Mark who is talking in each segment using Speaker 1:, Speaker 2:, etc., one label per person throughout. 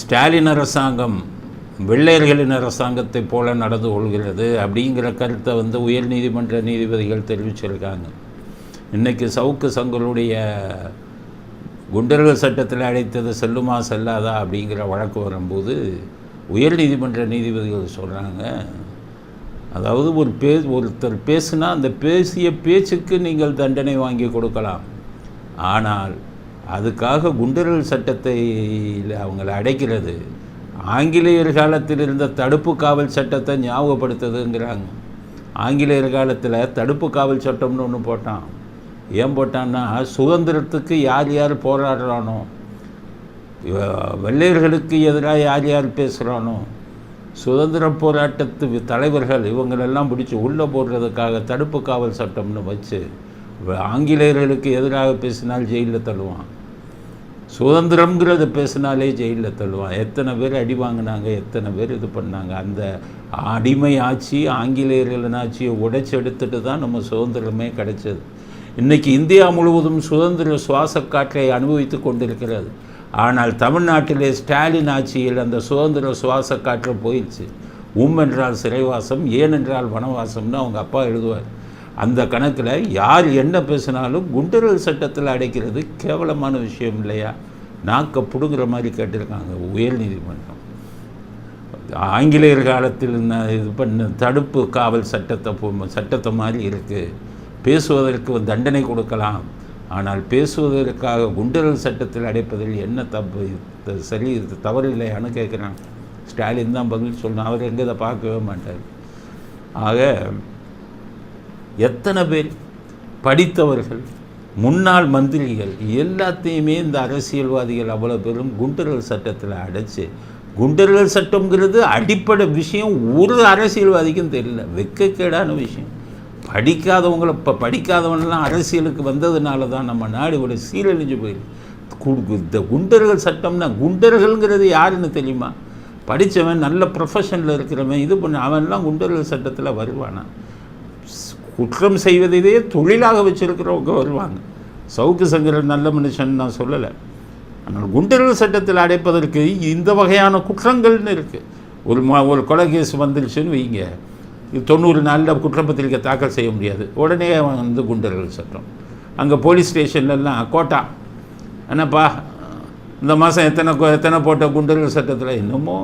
Speaker 1: ஸ்டாலின் அரசாங்கம் வெள்ளையர்களின் அரசாங்கத்தை போல நடந்து கொள்கிறது அப்படிங்கிற கருத்தை வந்து உயர் நீதிமன்ற நீதிபதிகள் தெரிவிச்சிருக்காங்க. இன்றைக்கி சவுக்கு சங்கருடைய குண்டர்கள் சட்டத்தில் அழைத்தது செல்லுமா செல்லாதா அப்படிங்கிற வழக்கு வரும்போது உயர் நீதிமன்ற நீதிபதிகள் சொல்கிறாங்க அதாவது ஒரு பே ஒருத்தர் பேசுனா அந்த பேசிய பேச்சுக்கு நீங்கள் தண்டனை வாங்கி கொடுக்கலாம். ஆனால் அதுக்காக குண்டர்கள் சட்டத்தை அவங்கள அடைக்கிறது. ஆங்கிலேயர் காலத்தில் இருந்த தடுப்பு காவல் சட்டத்தை ஞாபகப்படுத்துதுங்கிறாங்க. ஆங்கிலேயர் காலத்தில் தடுப்பு காவல் சட்டம்னு ஒன்று போட்டான். ஏன் போட்டான்னா சுதந்திரத்துக்கு யார் யார் போராடுறானோ வெள்ளையர்களுக்கு எதிராக யார் யார் பேசுகிறானோ சுதந்திர போராட்டத்து தலைவர்கள் இவங்களெல்லாம் பிடிச்சி உள்ளே போடுறதுக்காக தடுப்பு காவல் சட்டம்னு வச்சு ஆங்கிலேயர்களுக்கு எதிராக பேசினால் ஜெயிலில் தள்ளுவான். சுதந்திரம்ங்கிறத பேசினாலே ஜெயிலில் தள்ளுவான். எத்தனை பேர் அடி வாங்கினாங்க எத்தனை பேர் இது பண்ணாங்க. அந்த அடிமை ஆட்சி ஆங்கிலேயர்களின் ஆட்சியை உடைச்செடுத்துட்டு தான் நம்ம சுதந்திரமே கிடைச்சது. இன்றைக்கி இந்தியா முழுவதும் சுதந்திர சுவாச காற்றை அனுபவித்து கொண்டிருக்கிறது. ஆனால் தமிழ்நாட்டிலே ஸ்டாலின் ஆட்சியில் அந்த சுதந்திர சுவாச காற்று போயிடுச்சு. உம் என்றால் சிறைவாசம் ஏனென்றால் வனவாசம்னு அவங்க அப்பா எழுதுவார். அந்த கணக்கில் யார் என்ன பேசினாலும் குண்டர்கள் சட்டத்தில் அடைக்கிறது கேவலமான விஷயம் இல்லையா? நாக்கை பிடுங்குற மாதிரி கேட்டிருக்காங்க உயர் நீதிமன்றம் ஆங்கிலேயர் காலத்தில் இது பண்ண தடுப்பு காவல் சட்டத்தை போ- சட்டத்தை மாதிரி இருக்குது பேசுவதற்கு தண்டனை கொடுக்கலாம். ஆனால் பேசுவதற்காக குண்டர்கள் சட்டத்தில் அடைப்பதில் என்ன தப்பு? இது சரி இது தவறு இல்லையான்னு கேட்குறாங்க ஸ்டாலின் தான் பதில் சொல்லணும் அவர் எங்கே இதை பார்க்கவே மாட்டார். ஆக எத்தனை பேர் படித்தவர்கள் முன்னாள் மந்திரிகள் எல்லாத்தையுமே இந்த அரசியல்வாதிகள் அவ்வளோ பேரும் குண்டர்கள் சட்டத்தில் அடைச்சி குண்டர்கள் சட்டம்ங்கிறது அடிப்படை விஷயம் ஒரு அரசியல்வாதிக்கும் தெரியல. வெக்கக்கேடான விஷயம். படிக்காதவங்கள இப்போ படிக்காதவனெல்லாம் அரசியலுக்கு வந்ததுனால தான் நம்ம நாடு இவ்வளோ சீரழிஞ்சு போயிருக்கு. இந்த குண்டர்கள் சட்டம்னா குண்டர்கள்ங்கிறது யாருன்னு தெரியுமா? படித்தவன் நல்ல ப்ரொஃபஷனில் இருக்கிறவன் இது பண்ண அவன்லாம் குண்டர்கள் சட்டத்தில் வருவானா? குற்றம் செய்வதையே தொழிலாக வச்சிருக்கிறவங்க வருவாங்க. சவுக்கு சங்கரன் நல்ல மனுஷன் நான் சொல்லலை. ஆனால் குண்டர்கள் சட்டத்தில் அடைப்பதற்கு இந்த வகையான குற்றங்கள்னு இருக்குது ஒரு மா ஒரு கொலை கேஸ் வந்துருச்சுன்னு வைங்க. இது தொண்ணூறு நாளில் குற்றப்பத்திரிக்கை தாக்கல் செய்ய முடியாது. உடனே வந்து குண்டர்கள் சட்டம். அங்கே போலீஸ் ஸ்டேஷன்லலாம் கோட்டா. என்னப்பா இந்த மாதம் எத்தனை எத்தனை போட்ட குண்டர்கள் சட்டத்தில்? என்னமோ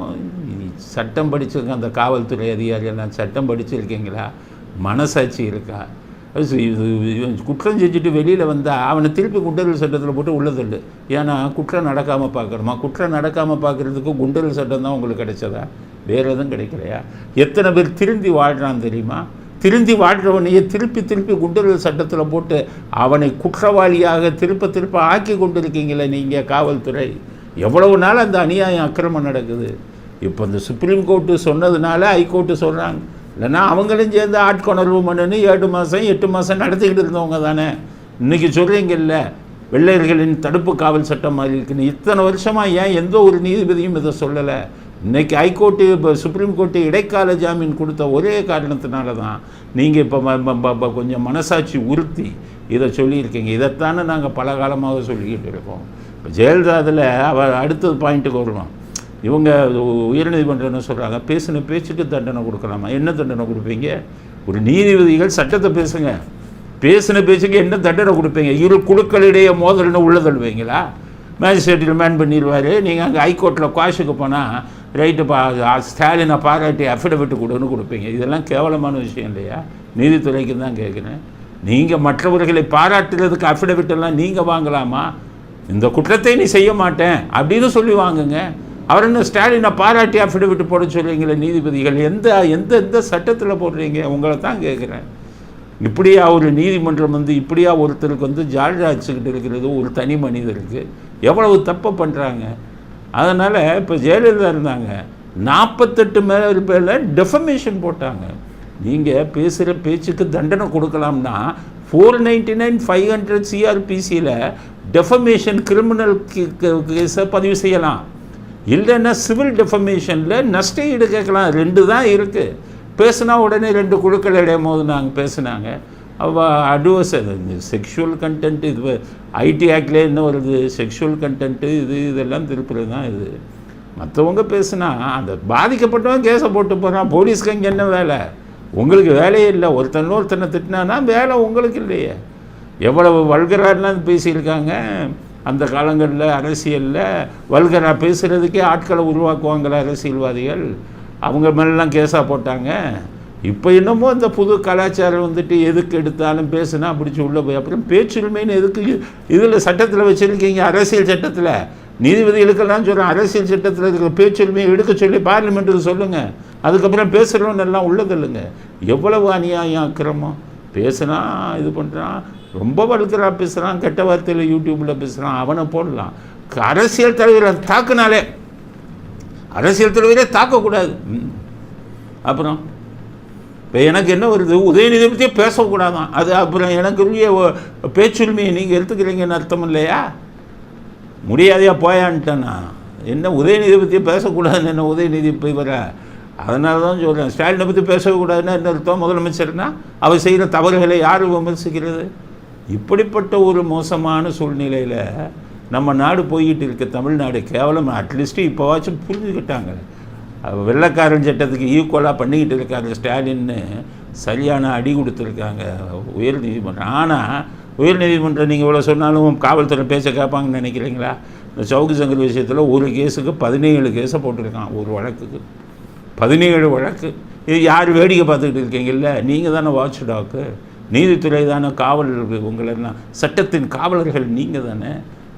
Speaker 1: சட்டம் படிச்சிருக்க அந்த காவல்துறை அதிகாரி எல்லாம் சட்டம் படிச்சிருக்கீங்களா? மனசாட்சி இருக்கா? இது இவன் குற்றம் செஞ்சுட்டு வெளியில் வந்தால் அவனை திருப்பி குண்டர்கள் சட்டத்தில் போட்டு உள்ளது இல்லை ஏன்னா குற்றம் நடக்காமல் பார்க்குறோமா குற்றம் நடக்காமல் பார்க்குறதுக்கு குண்டர்கள் சட்டம் தான் உங்களுக்கு கிடைச்சதா? வேறு எதுவும் கிடைக்கலையா? எத்தனை பேர் திருந்தி வாழ்கிறான் தெரியுமா? திருந்தி வாழ்கிறவனையே திருப்பி திருப்பி குண்டர்கள் சட்டத்தில் போட்டு அவனை குற்றவாளியாக திருப்ப திருப்ப ஆக்கி கொண்டிருக்கீங்களே நீங்கள் காவல்துறை. எவ்வளவு நாள் அந்த அநியாயம் அக்கிரமம் நடக்குது? இப்போ இந்த சுப்ரீம் கோர்ட்டு சொன்னதுனால ஹைகோர்ட்டு சொல்கிறாங்க இல்லைன்னா அவங்களும் சேர்ந்து ஆட்கொணர்வு மனுன்னு ஏழு மாதம் எட்டு மாதம் நடத்திக்கிட்டு இருந்தவங்க தானே. இன்றைக்கி சொல்கிறீங்கல்ல வெள்ளையர்களின் தடுப்பு காவல் சட்டம் மாதிரி இருக்குன்னு. இத்தனை வருஷமாக ஏன் எந்த ஒரு நீதிபதியும் இதை சொல்லலை? இன்னைக்கு ஹைகோர்ட்டு இப்போ சுப்ரீம் கோர்ட்டு இடைக்கால ஜாமீன் கொடுத்த ஒரே காரணத்தினால தான் நீங்கள் இப்போ கொஞ்சம் மனசாட்சி உறுத்தி இதை சொல்லியிருக்கீங்க. இதைத்தானே நாங்கள் பல காலமாக சொல்லிக்கிட்டு இருக்கோம். இப்போ ஜெயலலிதா அதில் அவ அடுத்தது பாயிண்ட்டுக்கு வருவோம் இவங்க உயர்நீதிமன்றம் என்ன சொல்கிறாங்க பேசின பேச்சுக்கு தண்டனை கொடுக்கலாமா? என்ன தண்டனை கொடுப்பீங்க? ஒரு நீதிபதிகள் சட்டத்தை பேசுங்க. பேசின பேச்சுக்கு என்ன தண்டனை கொடுப்பீங்க? இரு குழுக்களிடையே மோதல்னு உள்ள தள்ளுவீங்களா? மேஜிஸ்ட்ரேட்டில் மேன் பண்ணிடுவார். நீங்கள் அங்கே ஹைகோர்ட்டில் குவாஷுக்கு போனால் ரைட்டு பா ஸ்டாலினை பாராட்டி அஃபிடவிட் கொடுன்னு கொடுப்பீங்க. இதெல்லாம் கேவலமான விஷயம் இல்லையா? நீதித்துறைக்கு தான் கேட்குறேன் நீங்கள் மற்றவர்களை பாராட்டுறதுக்கு அஃபிடவிட் எல்லாம் நீங்கள் வாங்கலாமா? இந்த குற்றத்தை நீ செய்ய மாட்டேன். அப்படின்னு சொல்லி வாங்குங்க. அவர் என்ன ஸ்டாலினை பாராட்டி அஃபிடவிட் போட சொல்றீங்களே நீதிபதிகள்? எந்த எந்த எந்த சட்டத்தில் போடுறீங்க? உங்களை தான் கேட்குறேன் இப்படியா ஒரு நீதிமன்றம் வந்து இப்படியா ஒருத்தருக்கு வந்து ஜால்ராச்சுக்கிட்டு இருக்கிறது ஒரு தனி மனிதருக்கு எவ்வளவு தப்பை பண்ணுறாங்க அதனால் இப்போ ஜெயலலிதா இருந்தாங்க. நாற்பத்தெட்டு மேல பேரில் டெஃபமேஷன் போட்டாங்க. நீங்கள் பேசுகிற பேச்சுக்கு தண்டனை கொடுக்கலாம்னா four ninety nine five hundred சிஆர்பிசியில் defamation criminal கேஸை பதிவு செய்யலாம். இல்லைன்னா சிவில் டெஃபமேஷனில் நஷ்ட ஈடு கேட்கலாம் ரெண்டு தான் இருக்குது பேசுனா உடனே ரெண்டு குழுக்கள் இடையும் போது நாங்கள் பேசுனாங்க அவள் அட்வர்ஸ் செக்ஷுவல் கண்டென்ட் இது ஐடி ஆக்ட்லேயே என்ன வருது? செக்ஷுவல் கண்டென்ட்டு இது இதெல்லாம் திருப்புறது தான் இது. மற்றவங்க பேசுனா அந்த பாதிக்கப்பட்டவன் கேஸை போட்டு போகிறான் போலீஸ்க்கு இங்கே என்ன வேலை? உங்களுக்கு வேலையே இல்லை. ஒருத்தன் ஒருத்தனை திட்டினானா வேலை உங்களுக்கு இல்லையே. எவ்வளவு வல்கராலாம் பேசியிருக்காங்க. அந்த காலங்களில் அரசியலில் வல்கரா பேசுகிறதுக்கே ஆட்களை உருவாக்குவாங்கள அரசியல்வாதிகள். அவங்க மேலாம் கேஸாக போட்டாங்க. இப்போ என்னமோ இந்த புது கலாச்சாரம் வந்துட்டு எதுக்கு எடுத்தாலும் பேசுனா பிடிச்சி உள்ளே போய். அப்புறம் பேச்சுரிமைன்னு எதுக்கு இதில் சட்டத்தில் வச்சுருக்கீங்க அரசியல் சட்டத்தில். நீதிபதிகளுக்கெல்லாம் சொல்கிறேன் அரசியல் சட்டத்தில் இருக்கிற பேச்சுரிமையை எடுக்க சொல்லி பார்லிமெண்ட்டுக்கு சொல்லுங்கள் அதுக்கப்புறம் பேசுகிறோன்னு எல்லாம் உள்ளதில்லைங்க. எவ்வளவு அநியாயம் அக்கிரமம்? பேசுனா இது பண்ணுறான் ரொம்ப வலுக்கிறா பேசுகிறான் கெட்ட வார்த்தையில் யூடியூப்பில் பேசுகிறான் அவனை போடலாம். அரசியல் தலைவரை தாக்குனாலே அரசியல் தலைவரே தாக்கக்கூடாது. ம். அப்புறம் இப்போ எனக்கு என்ன வருது? உதயநிதி பற்றியே பேசக்கூடாதான். அது அப்புறம் எனக்கு உரிய பேச்சுரிமையை நீங்கள் எடுத்துக்கிறீங்கன்னு அர்த்தம் இல்லையா? முடியாதையா போயான்ட்டேன்னா என்ன உதயநிதி பற்றியே பேசக்கூடாதுன்னு என்ன உதயநிதி போய் வர? அதனால தான் சொல்கிறேன் ஸ்டாலினை பற்றி பேசக்கூடாதுன்னா என்ன அர்த்தம்? முதலமைச்சர்னா அவர் செய்கிற தவறுகளை யார் விமர்சிக்கிறது? இப்படிப்பட்ட ஒரு மோசமான சூழ்நிலையில் நம்ம நாடு போய்கிட்டு இருக்க. தமிழ்நாடு கேவலம். அட்லீஸ்ட்டு இப்போவாச்சும் புரிஞ்சுக்கிட்டாங்க. வெள்ளக்காரன் வெள்ளைக்காரன் சட்டத்துக்கு ஈக்குவலாக பண்ணிக்கிட்டு இருக்காங்க ஸ்டாலின்னு. சரியான அடி கொடுத்துருக்காங்க. உயர் நீதிமன்றம். ஆனால் உயர் நீதிமன்றம் நீங்கள் இவ்வளோ சொன்னாலும் காவல்துறை பேச கேட்பாங்கன்னு நினைக்கிறீங்களா? இந்த சவுக்கு சங்கர் விஷயத்தில் ஒரு கேஸுக்கு பதினேழு கேஸை போட்டிருக்கான் ஒரு வழக்குக்கு. பதினேழு வழக்கு. இது யார் வேடிக்கை பார்த்துக்கிட்டு இருக்கீங்கல்ல நீங்கள் தானே வாட்ச் டாக்கு நீதித்துறை தானே காவல் உங்களெல்லாம் சட்டத்தின் காவலர்கள் நீங்கள் தானே.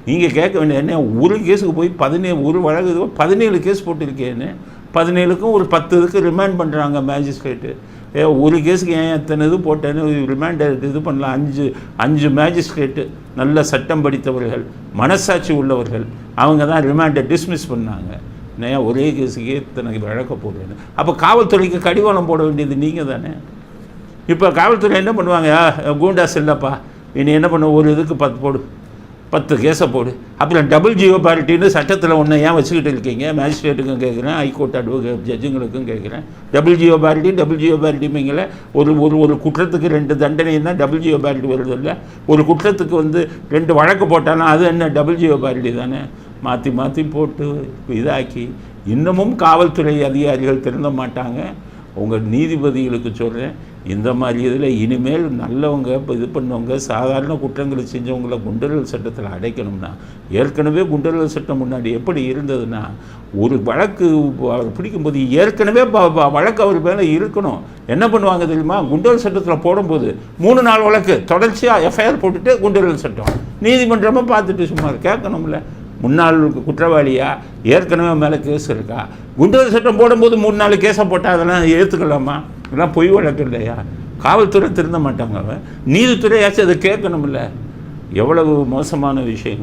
Speaker 1: நீங்கள் கேட்க வேண்டிய என்ன ஒரு கேஸுக்கு போய் பதினேழு ஒரு வழக்கு பதினேழு கேஸ் போட்டிருக்கேன்னு. பதினேழுக்கும் ஒரு பத்து இதுக்கு ரிமைண்ட் பண்ணுறாங்க மேஜிஸ்ட்ரேட்டு ஏ ஒரு கேஸுக்கு ஏன் எத்தனை இது போட்டேன்னு ரிமாண்ட் இது பண்ணலாம். அஞ்சு அஞ்சு மேஜிஸ்ட்ரேட்டு நல்ல சட்டம் படித்தவர்கள் மனசாட்சி உள்ளவர்கள் அவங்க தான் ரிமாண்டை டிஸ்மிஸ் பண்ணாங்க. நான் ஒரே கேஸுக்கே இத்தனை வழக்க போடுறேன்னு. அப்போ காவல்துறைக்கு கடிவாளம் போட வேண்டியது நீங்கள் தானே? இப்போ காவல்துறை என்ன பண்ணுவாங்க? "ஆ, கூண்டாஸ் இல்லைப்பா. இனி என்ன பண்ண? ஒரு இதுக்கு பத்து போடு. பத்து கேஸை போடு. அப்புறம் டபுள் ஜியோ பார்ட்டின்னு சட்டத்தில் ஒன்று ஏன் வச்சுக்கிட்டு இருக்கீங்க? மேஜிஸ்ட்ரேட்டுக்கும் கேட்குறேன் ஹைகோர்ட் அட்வொகேட் ஜட்ஜுங்களுக்கும் கேட்குறேன் டபுள் ஜியோ பார்ட்டி டபுள் ஜியோ பார்ட்டிமிங்கள ஒரு ஒரு ஒரு குற்றத்துக்கு ரெண்டு தண்டனை தான் டபுள் ஜியோ பார்ட்டி வருது இல்லை? ஒரு குற்றத்துக்கு வந்து ரெண்டு வழக்கு போட்டாலும் அது என்ன? டபுள் ஜியோ பார்ட்டி தானே? மாற்றி மாற்றி போட்டு இதாக்கி இன்னமும் காவல்துறை அதிகாரிகள் திருந்த மாட்டாங்க. உங்கள் நீதிபதிகளுக்கு சொல்கிறேன் இந்த மாதிரி இதில் இனிமேல் நல்லவங்க இப்போ இது பண்ணவங்க சாதாரண குற்றங்களை செஞ்சவங்கள குண்டர்கள் சட்டத்தில் அடைக்கணும்னா ஏற்கனவே குண்டர்கள் சட்டம் முன்னாடி எப்படி இருந்ததுன்னா ஒரு வழக்கு அவர் பிடிக்கும்போது ஏற்கனவே வழக்கு அவர் மேலே இருக்கணும். என்ன பண்ணுவாங்க தெரியுமா? குண்டர்கள் சட்டத்தில் போடும்போது மூணு நாள் வழக்கு தொடர்ச்சியாக எஃப்ஐஆர் போட்டுட்டு குண்டர்கள் சட்டம். நீதிமன்றமாக பார்த்துட்டு சும்மா கேட்கணும்ல. முன்னாள் குற்றவாளியா? ஏற்கனவே மேலே கேஸ் இருக்கா? குண்டர் சட்டம் போடும்போது மூணு நாலு கேஸை போட்டால் அதெல்லாம் ஏற்றுக்கலாமா இதெல்லாம் பொய் வழக்கு இல்லையா? காவல்துறை திருந்த மாட்டாங்க அவன். நீதித்துறையாச்சும் அதை கேட்கணும்ல. எவ்வளவு மோசமான விஷயம்